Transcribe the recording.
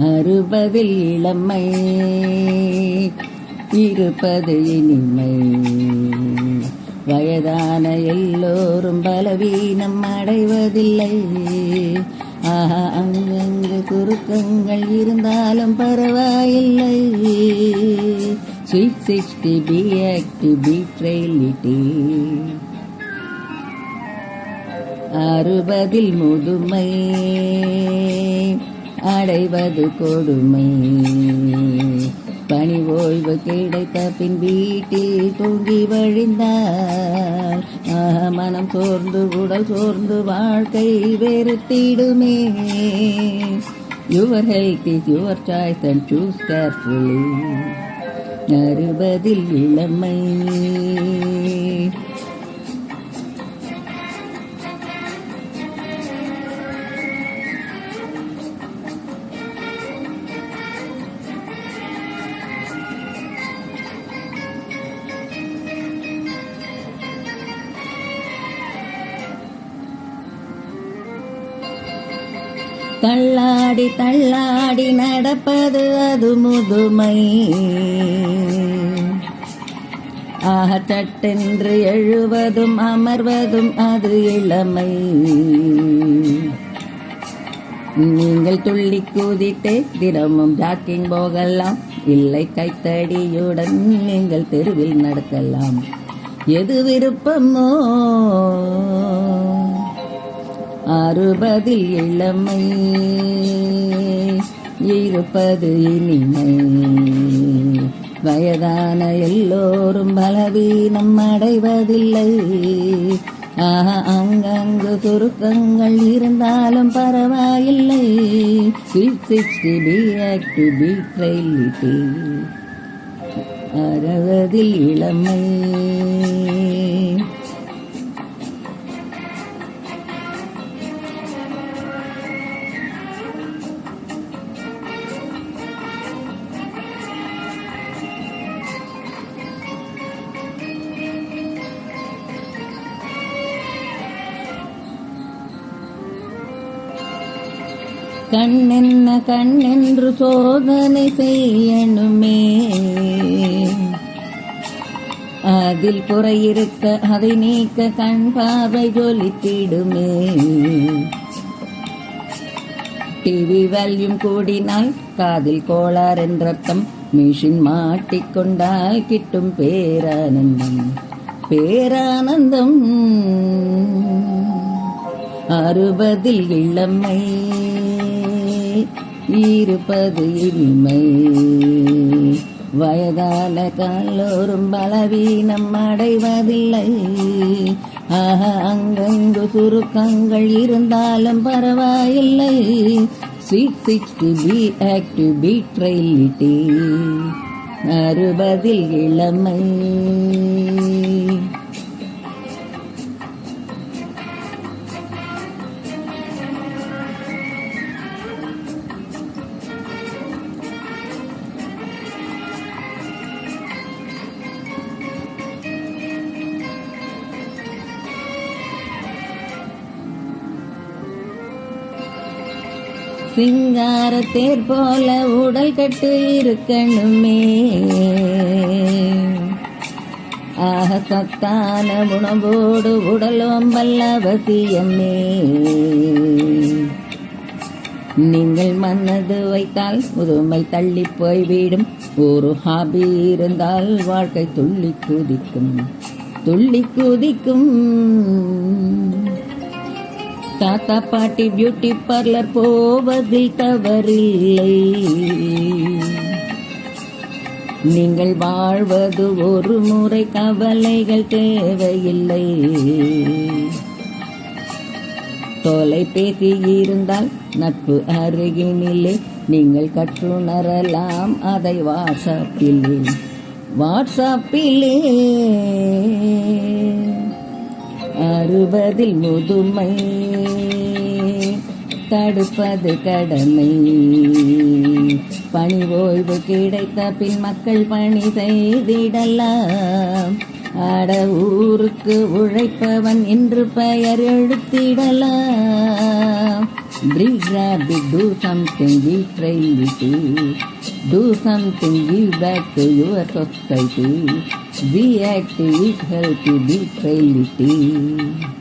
அறுபதில் இளமை இருப்பது இனிமை. வயதான எல்லோரும் பலவீனம் அடைவதில்லை. ஆஹா அங்கங்கு குறுக்கங்கள் இருந்தாலும் பரவாயில்லை. Sweet sixty be active be frailty அறுபதில் முதுமை அடைவது கொடுமை. பணி ஓய்வு கிடைத்த பின் வீட்டில் தூங்கி வழிந்தார். மனம் சோர்ந்து உடல் சோர்ந்து வாழ்க்கை வெறுத்திடுமே. Your health is your choice and choose carefully அறுபதில் இளமை. தள்ளாடி தள்ளாடி நடப்பது அது முதுமை. ஆக சட்டென்று எழுவதும் அமர்வதும் அது இளமை. நீங்கள் துள்ளி குதித்தே தினமும் ஜாக்கிங் போகலாம். இல்லை கைத்தடியுடன் நீங்கள் தெருவில் நடக்கலாம். எது விருப்பமோ அறுபதில் இளமை இருப்பது இனிமை. வயதான எல்லோரும் பலவீனம் அடைவதில்லை. அங்கங்கு சுருக்கங்கள் இருந்தாலும் பரவாயில்லை. Sixty be active be frailty அறுபதில் இளமை கண்ணென்ன கண்ணென்று சோதனை செய்யணுமே. அதில் குறையிருக்க அதை நீக்க கண் பார்வை ஜொலித்திடுமே. டிவி வேல்யூம் கூடினால் காதில் கோளார் என்றர்த்தம் மிஷின் மாட்டிக்கொண்டால் கிட்டும் பேரானந்தம். பேரானந்தம். அறுபதில் இளமை இருப்பது இனிமை. வயதால கல்லோரும் பலவீனம் அடைவதில்லை. ஆஹா அங்கங்கு சுருக்கங்கள் இருந்தாலும் பரவாயில்லை. Six sixty be active be frailty அறுபதில் இளமை. சிங்கார தேர் போல உடல் கட்டு இருக்கணுமே. ஆக சத்தான உணவோடு உடலோம்பல் அவசியமே நீங்கள் மனது வைத்தால் முதுமை தள்ளி போய்விடும் ஒரு ஹாபி இருந்தால் வாழ்க்கை துள்ளி குதிக்கும். துள்ளி குதிக்கும். தாத்தா பாட்டி பியூட்டி பார்லர் போவதில் தவறில்லை. நீங்கள் வாழ்வது ஒரு முறை கவலைகள் தேவையில்லை. தொலைபேசி இருந்தால் நட்பு அருகினிலே நீங்கள் கற்றுணரலாம் அதை வாட்ஸ்அப்பிலே வாட்ஸ்அப்பிலே அறுபதில் முதுமை தடுப்பது கடமை பணி ஓய்வு கிடைத்த பின் மக்கள் பணி செய்திடலாம் அட ஊருக்கு உழைப்பவன் என்று பெயர் எழுத்திடலாம் Breed rabbit, do something, be frailty. Do something, give back to your society. We at It help you be friendly.